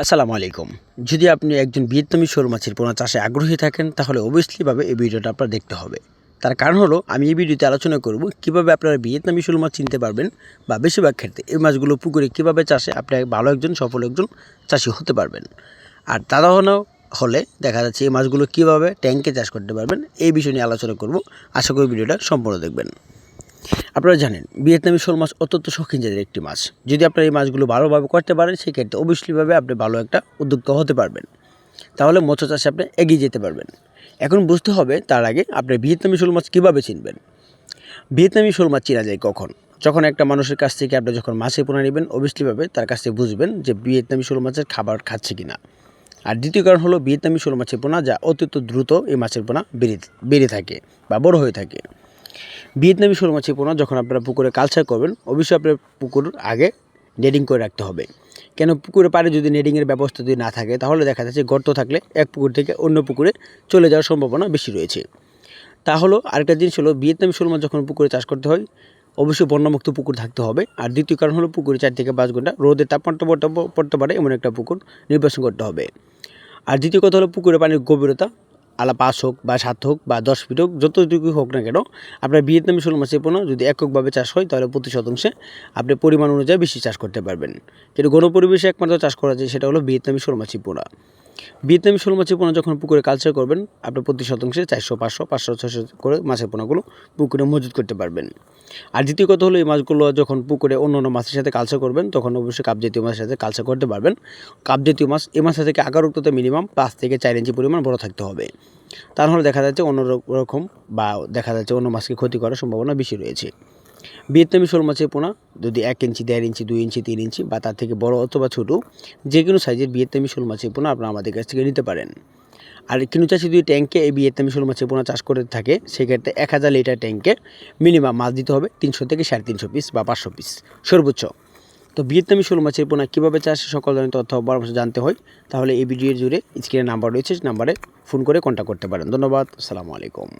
আসসালামু আলাইকুম। যদি আপনি একজন ভিয়েতনামি শোল মাছের পোনা চাষে আগ্রহী থাকেন, তাহলে অবভিয়াসলিভাবে এই ভিডিওটা আপনার দেখতে হবে। তার কারণ হলো, আমি এই ভিডিওতে আলোচনা করব কীভাবে আপনারা ভিয়েতনামি শোল মাছ চিনতে পারবেন বা বেশিরভাগ ক্ষেত্রে এই মাছগুলো পুকুরে কীভাবে চাষে আপনি ভালো একজন, সফল একজন চাষি হতে পারবেন। আর তারা হলে দেখা যাচ্ছে এই মাছগুলো কীভাবে ট্যাঙ্কে চাষ করতে পারবেন, এই বিষয় নিয়ে আলোচনা করব। আশা করি ভিডিওটা সম্পূর্ণ দেখবেন। আপনারা জানেন, ভিয়েতনামি শোল মাছ অত্যন্ত শৌখিন জাতের একটি মাছ। যদি আপনারা এই মাছগুলো ভালোভাবে করতে পারেন, সেক্ষেত্রে অবশ্যইভাবে আপনি ভালো একটা উদ্যোক্তা হতে পারবেন। তাহলে মৎস্য চাষে আপনি এগিয়ে যেতে পারবেন। এখন বুঝতে হবে, তার আগে আপনি ভিয়েতনামি শোল মাছ কীভাবে চিনবেন? ভিয়েতনামি শোল মাছ চেনা যায় কখন? যখন একটা মানুষের কাছ থেকে আপনি যখন মাছের পোনা নেবেন অবভিয়াসলিভাবে তার কাছ থেকে বুঝবেন যে ভিয়েতনামি শোল মাছের খাবার খাচ্ছে কিনা। আর দ্বিতীয় কারণ হলো, ভিয়েতনামি শোল মাছের পোনা যা অত্যন্ত দ্রুত এই মাছের পোনা বেড়ে বেড়ে থাকে বা বড় হয়ে থাকে। ভিয়েতনামি শোল মাছের পোনা যখন আপনারা পুকুরে কালচার করবেন, অবশ্যই আপনার পুকুর আগে নেডিং করে রাখতে হবে। কেন পুকুরে পাড়ে যদি নেডিংয়ের ব্যবস্থা যদি না থাকে, তাহলে দেখা যাচ্ছে গর্ত থাকলে এক পুকুর থেকে অন্য পুকুরে চলে যাওয়ার সম্ভাবনা বেশি রয়েছে। তা হলো আরেকটা জিনিস হলো, ভিয়েতনামি শোল মাছ যখন পুকুরে চাষ করতে হয়, অবশ্যই বন্যামুক্ত পুকুর থাকতে হবে। আর দ্বিতীয় কারণ হলো, পুকুরে চার থেকে পাঁচ ঘণ্টা রোদের তাপমাত্রা পড়তে পারে এমন একটা পুকুর নির্বাচন করতে হবে। আর দ্বিতীয় কথা হলো, পুকুরে পানির গভীরতা আলা পাঁচ হোক বা সাত হোক বা দশ ফিট হোক যতটুকু হোক না কেন, আপনার ভিয়েতনামি শোল মাছের পণ্য যদি এককভাবে চাষ হয়, তাহলে প্রতি শতাংশে আপনি পরিমাণ অনুযায়ী বেশি চাষ করতে পারবেন। কিন্তু গণপরিবেশে একমাত্র চাষ করা যায়, সেটা হলো ভিয়েতনামি শোল মাছের পোনা। ভিয়েতনামি শোল মাছের পোনা যখন পুকুরে কালচার করবেন আপনি প্রতি শতাংশে চারশো, পাঁচশো পাঁচশো ছশো করে মাছের পোনাগুলো পুকুরে মজুত করতে পারবেন। আর দ্বিতীয় কথা হলো, এই মাছগুলো যখন পুকুরে অন্য অন্য মাছের সাথে কালচার করবেন, তখন অবশ্যই কাপ জাতীয় মাছের সাথে কালচার করতে পারবেন। কাপ জাতীয় মাছ, এই মাছের থেকে আকারুক্ততে মিনিমাম পাঁচ থেকে চার ইঞ্চি পরিমাণ বড় থাকতে হবে। তা নাহলে দেখা যাচ্ছে অন্য রকম বা দেখা যাচ্ছে অন্য মাছকে ক্ষতি করার সম্ভাবনা বেশি রয়েছে। ভিয়েতনামি শোল মাছের পোনা, যদি এক ইঞ্চি, দেড় ইঞ্চি, দুই ইঞ্চি, তিন ইঞ্চি বা তার থেকে বড় অথবা ছোটো যে কোনো সাইজের ভিয়েতনামি শোল মাছের পোনা আপনারা আমাদের কাছ থেকে নিতে পারেন। আর কিনু চাষি যদি ট্যাঙ্কে এই ভিয়েতনামি শোল মাছের পোনা চাষ করে থাকে, সেক্ষেত্রে এক হাজার লিটার ট্যাঙ্কে মিনিমাম মাছ দিতে হবে তিনশো থেকে সাড়ে তিনশো পিস বা পাঁচশো পিস সর্বোচ্চ। তো ভিয়েতনামি শোল মাছের পোনা কীভাবে চাষ, সকল ধরনের তথ্য পরামর্শ জানতে হয়, তাহলে এই ভিডিওর জুড়ে স্ক্রিনে নাম্বার রয়েছে নাম্বারে ফোন করে কন্ট্যাক্ট করতে পারেন। ধন্যবাদ, আসসালামু আলাইকুম।